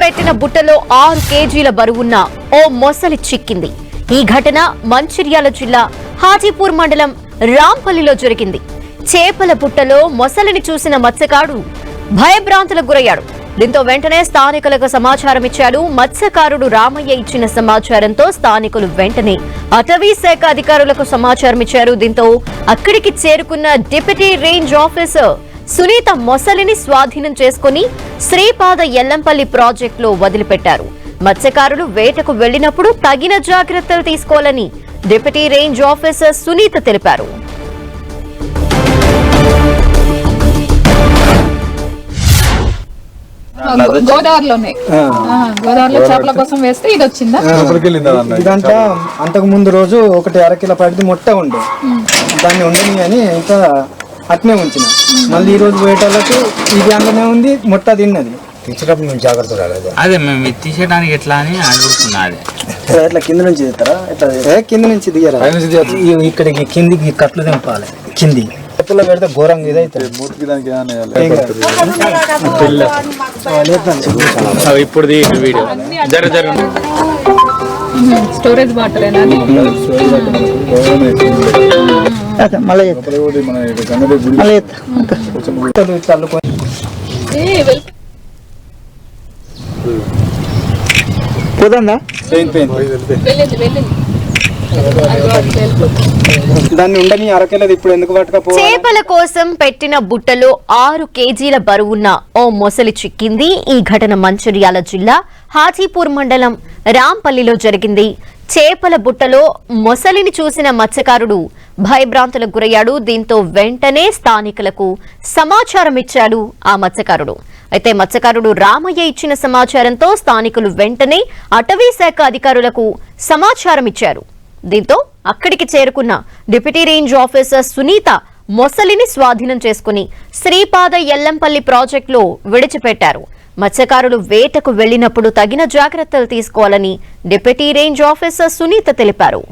పెట్టిన బుట్టలో ఆరు కేజీల బరువున్న ఓ మొసలి చిక్కింది. ఈ ఘటన మంచిర్యాల జిల్లా హాజీపూర్ మండలం రాంపల్లిలో జరిగింది. చేపల బుట్టలో మొసలిని చూసిన మత్స్యకారుడు భయభ్రాంతులకు గురయ్యాడు. దీంతో వెంటనే స్థానికులకు సమాచారం ఇచ్చాడు. మత్స్యకారుడు రామయ్య ఇచ్చిన సమాచారంతో స్థానికులు వెంటనే అటవీ శాఖ అధికారులకు సమాచారం ఇచ్చారు. దీంతో అక్కడికి చేరుకున్న డిప్యూటీ రేంజ్ ఆఫీసర్ సునీత మొసలిని స్వాధీనం చేసుకుని శ్రీపాద ఎల్లంపల్లి ప్రాజెక్టులో వదిలిపెట్టారు. మత్స్యకారులు వేటకు వెళ్ళినప్పుడు తగిన జాగ్రత్తలు తీసుకోవాలని డిప్యూటీ రేంజ్ ఆఫీసర్ సునీత తెలిపారు. గో- గోదావరిలోనే. ఆ, గోదావరిలో చేపల కోసం వేస్తే ఇది వచ్చిందా? ఇదంతా అంతకు ముందు రోజు ఒకటి అరకిల పడితే మొట్ట ఉండే. దాన్ని ఉండని అని ఇంకా అట్నే ఉంచిన. మళ్ళీ ఈ రోజు పోయేటోళ్ళకి ఇది అందులోనే ఉంది మొట్ట తిన్నది. తెచ్చినప్పుడు మేము జాగ్రత్త రాలేదు. అదే మేము తీసేయడానికి ఎట్లా అని అడుగుతున్నా అదే. ఇట్లా కింద నుంచి తీస్తారా? ఇట్లా కింద నుంచి దిగరా ఇక్కడికి కిందికి కట్లు దింపాలి కింది. కట్టులో పెడితే ఘోరంగా ఇదైతే ఇప్పుడు వీడియో. జర జర. స్టోరేజ్ వాటర్ మళ్ళీ మళ్ళీ పోదందా. దాన్ని ఉండని అరకెలది ఇప్పుడు ఎందుకు పట్టుకపో చేపల కోసం పెట్టిన బుట్టలో ఆరు కేజీల బరువున్న ఓ మొసలి చిక్కింది ఈ ఘటన మంచిర్యాల జిల్లా హాజీపూర్ మండలం రాంపల్లిలో జరిగింది. చేపల బుట్టలో మొసలిని చూసిన మత్స్యకారుడు భయభ్రాంతులకు గురయ్యాడు. దీంతో వెంటనే స్థానికులకు సమాచారం ఇచ్చాడు ఆ మత్స్యకారుడు. అయితే మత్స్యకారుడు రామయ్య ఇచ్చిన సమాచారంతో స్థానికులు వెంటనే అటవీ శాఖ అధికారులకు సమాచారం ఇచ్చారు. దీంతో అక్కడికి చేరుకున్న డిప్యూటీ రేంజ్ ఆఫీసర్ సునీత మొసలిని స్వాధీనం చేసుకుని శ్రీపాద ఎల్లంపల్లి ప్రాజెక్టులో విడిచిపెట్టారు. మత్స్యకారులు వేటకు వెళ్ళినప్పుడు తగిన జాగ్రత్తలు తీసుకోవాలని డిప్యూటీ రేంజ్ ఆఫీసర్ సునీత తెలిపారు.